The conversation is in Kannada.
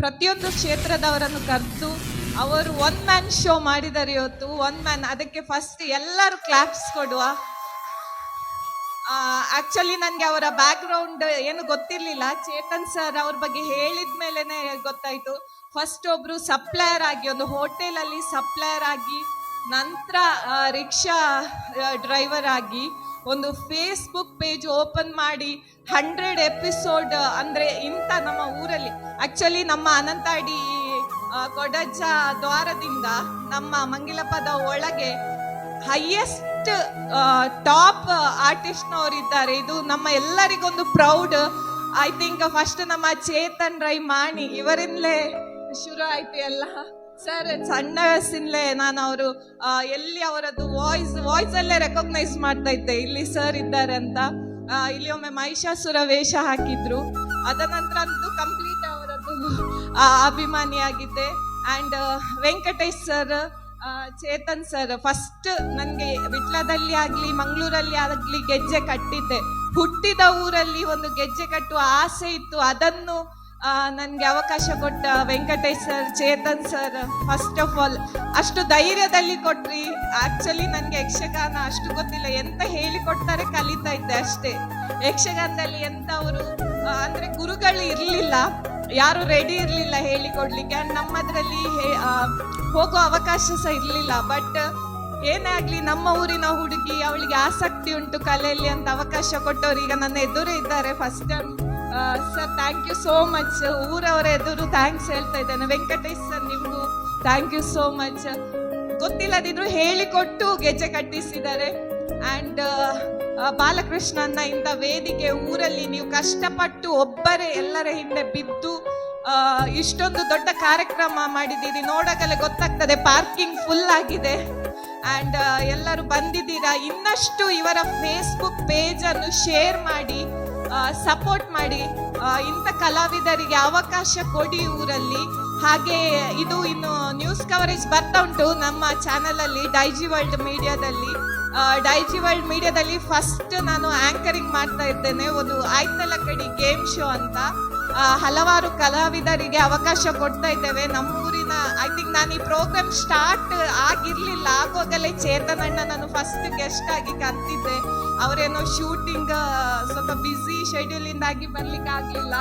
ಪ್ರತಿಯೊಂದು ಕ್ಷೇತ್ರದವರನ್ನು ಕರೆದು ಅವರು ಒನ್ ಮ್ಯಾನ್ ಶೋ ಮಾಡಿದ್ದಾರೆ ಇವತ್ತು ಒನ್ ಮ್ಯಾನ್ ಅದಕ್ಕೆ ಫಸ್ಟ್ ಎಲ್ಲರೂ ಕ್ಲಾಪ್ಸ್ ಕೊಡುವ. ಆಕ್ಚುಲಿ ನನಗೆ ಅವರ ಬ್ಯಾಕ್ಗ್ರೌಂಡ್ ಏನು ಗೊತ್ತಿರಲಿಲ್ಲ. ಚೇತನ್ ಸರ್ ಅವ್ರ ಬಗ್ಗೆ ಹೇಳಿದ ಮೇಲೆನೆ ಗೊತ್ತಾಯಿತು. ಫಸ್ಟ್ ಒಬ್ರು ಸಪ್ಲೈಯರ್ ಆಗಿ, ಒಂದು ಹೋಟೆಲಲ್ಲಿ ಸಪ್ಲೈಯರ್ ಆಗಿ ನಂತರ ರಿಕ್ಷಾ ಡ್ರೈವರ್ ಆಗಿ ಒಂದು ಫೇಸ್ಬುಕ್ ಪೇಜ್ ಓಪನ್ ಮಾಡಿ ಹಂಡ್ರೆಡ್ ಎಪಿಸೋಡ್ ಅಂದರೆ ಇಂಥ ನಮ್ಮ ಊರಲ್ಲಿ. ಆ್ಯಕ್ಚುಲಿ ನಮ್ಮ ಅನಂತಾಡಿ ಕೊಡಜ್ಜ ದ್ವಾರದಿಂದ ನಮ್ಮ ಮಂಗಿಲಪದ ಒಳಗೆ ಹೈಯೆಸ್ಟ್ ಟಾಪ್ ಆರ್ಟಿಸ್ಟ್ನವ್ರು ಇದ್ದಾರೆ. ಇದು ನಮ್ಮ ಎಲ್ಲರಿಗೊಂದು ಪ್ರೌಡ್ ಐ ಥಿಂಕ್ ಫಸ್ಟ್ ನಮ್ಮ ಚೇತನ್ ರೈ ಮಾಣಿ ಇವರಿಂದಲೇ ಶುರು ಆಯ್ತು ಎಲ್ಲ. ಸರ್ ಸಣ್ಣ ವಯಸ್ಸಿನಲ್ಲೇ ನಾನು ಅವರು ಎಲ್ಲಿ ಅವರದ್ದು ವಾಯ್ಸ್ ವಾಯ್ಸ್ ಅಲ್ಲೇ ರೆಕಗ್ನೈಸ್ ಮಾಡ್ತಾ ಇದ್ದೆ. ಇಲ್ಲಿ ಸರ್ ಇದ್ದಾರೆ ಅಂತ. ಇಲ್ಲಿ ಒಮ್ಮೆ ಮಹಿಷಾಸುರ ವೇಷ ಹಾಕಿದ್ರು. ಅದ ನಂತರ ಕಂಪ್ಲೀಟ್ ಅವರದ್ದು ಅಭಿಮಾನಿಯಾಗಿದ್ದೆ and Venkatesh sir Chetan sir first ನನಗೆ ವಿಟ್ಲದಲ್ಲಿ ಆಗಲಿ, ಮಂಗಳೂರಲ್ಲಿ ಆಗಲಿ ಗೆಜ್ಜೆ ಕಟ್ಟಿದ್ದೆ. ಹುಟ್ಟಿದ ಊರಲ್ಲಿ ಒಂದು ಗೆಜ್ಜೆ ಕಟ್ಟುವ ಆಸೆ ಇತ್ತು. ಅದನ್ನು ನನಗೆ ಅವಕಾಶ ಕೊಟ್ಟ Venkatesh sir, Chetan sir first of all ಅಷ್ಟು ಧೈರ್ಯದಲ್ಲಿ ಕೊಟ್ರಿ. ಆಕ್ಚುಲಿ ನನಗೆ ಯಕ್ಷಗಾನ ಅಷ್ಟು ಗೊತ್ತಿಲ್ಲ. ಎಂತ ಹೇಳಿಕೊಡ್ತಾರೆ ಕಲಿತಾ ಇದ್ದೆ ಅಷ್ಟೇ. ಯಕ್ಷಗಾನದಲ್ಲಿ ಎಂತ ಅವರು ಅಂದ್ರೆ ಗುರುಗಳು ಇರಲಿಲ್ಲ. ಯಾರು ರೆಡಿ ಇರಲಿಲ್ಲ ಹೇಳಿಕೊಡ್ಲಿಕ್ಕೆ. ಅಂಡ್ ನಮ್ಮದ್ರಲ್ಲಿ ಹೋಗೋ ಅವಕಾಶ ಸಹ ಇರಲಿಲ್ಲ. ಬಟ್ ಏನೇ ಆಗಲಿ ನಮ್ಮ ಊರಿನ ಹುಡುಗಿ, ಅವಳಿಗೆ ಆಸಕ್ತಿ ಉಂಟು ಕಲೆಯಲ್ಲಿ ಅಂತ ಅವಕಾಶ ಕೊಟ್ಟವ್ರು ಈಗ ನನ್ನ ಎದುರೇ ಇದ್ದಾರೆ first time sir thank you so much ಊರವರ ಎದುರು ಥ್ಯಾಂಕ್ಸ್ ಹೇಳ್ತಾ ಇದ್ದೇನೆ. ವೆಂಕಟೇಶ್ ಸರ್ ನಿಮಗೂ ಥ್ಯಾಂಕ್ ಯು ಸೋ ಮಚ್ ಗೊತ್ತಿಲ್ಲದಿದ್ರು ಹೇಳಿಕೊಟ್ಟು ಗೆಜ್ಜೆ ಕಟ್ಟಿಸಿದ್ದಾರೆ. ಆ್ಯಂಡ್ ಬಾಲಕೃಷ್ಣನ ಇಂಥ ವೇದಿಕೆ ಊರಲ್ಲಿ ನೀವು ಕಷ್ಟಪಟ್ಟು ಒಬ್ಬರೇ ಎಲ್ಲರ ಹಿಂದೆ ಬಿದ್ದು ಇಷ್ಟೊಂದು ದೊಡ್ಡ ಕಾರ್ಯಕ್ರಮ ಮಾಡಿದ್ದೀರಿ. ನೋಡೋಕಲ್ಲೇ ಗೊತ್ತಾಗ್ತದೆ ಪಾರ್ಕಿಂಗ್ ಫುಲ್ ಆಗಿದೆ. ಆ್ಯಂಡ್ ಎಲ್ಲರೂ ಬಂದಿದ್ದೀರಾ? ಇನ್ನಷ್ಟು ಇವರ ಫೇಸ್ಬುಕ್ ಪೇಜನ್ನು ಶೇರ್ ಮಾಡಿ. ಸಪೋರ್ಟ್ ಮಾಡಿ ಇಂಥ ಕಲಾವಿದರಿಗೆ ಅವಕಾಶ ಕೊಡಿ ಊರಲ್ಲಿ. ಹಾಗೆ ಇದು ಇನ್ನು ನ್ಯೂಸ್ ಕವರೇಜ್ ಬರ್ತಾ ಉಂಟು ನಮ್ಮ ಚಾನಲಲ್ಲಿ ಡೈಜಿ ವರ್ಲ್ಡ್ ಮೀಡಿಯಾದಲ್ಲಿ ಡೈಜಿ ವರ್ಲ್ಡ್ ಮೀಡಿಯಾದಲ್ಲಿ ಫಸ್ಟ್ ನಾನು ಆ್ಯಂಕರಿಂಗ್ ಮಾಡ್ತಾ ಇದ್ದೇನೆ. ಒಂದು ಆಯ್ತಲ ಕಡಿ ಗೇಮ್ ಶೋ ಅಂತ. ಹಲವಾರು ಕಲಾವಿದರಿಗೆ ಅವಕಾಶ ಕೊಡ್ತಾ ಇದ್ದೇವೆ. ನಮ್ಮೂರಿನ ಐ ಥಿಂಕ್ ನಾನು ಈ ಪ್ರೋಗ್ರಾಮ್ ಸ್ಟಾರ್ಟ್ ಆಗಿರ್ಲಿಲ್ಲ ಆಗೋಗಲೇ ಚೇತನಣ್ಣ ನಾನು ಫಸ್ಟ್ ಗೆಸ್ಟ್ ಆಗಿ ಕರ್ತಿದ್ದೆ. ಅವರೇನೋ ಶೂಟಿಂಗ್ ಸ್ವಲ್ಪ ಬ್ಯುಸಿ ಶೆಡ್ಯೂಲಿಂದಾಗಿ ಬರ್ಲಿಕ್ಕೆ ಆಗ್ಲಿಲ್ಲ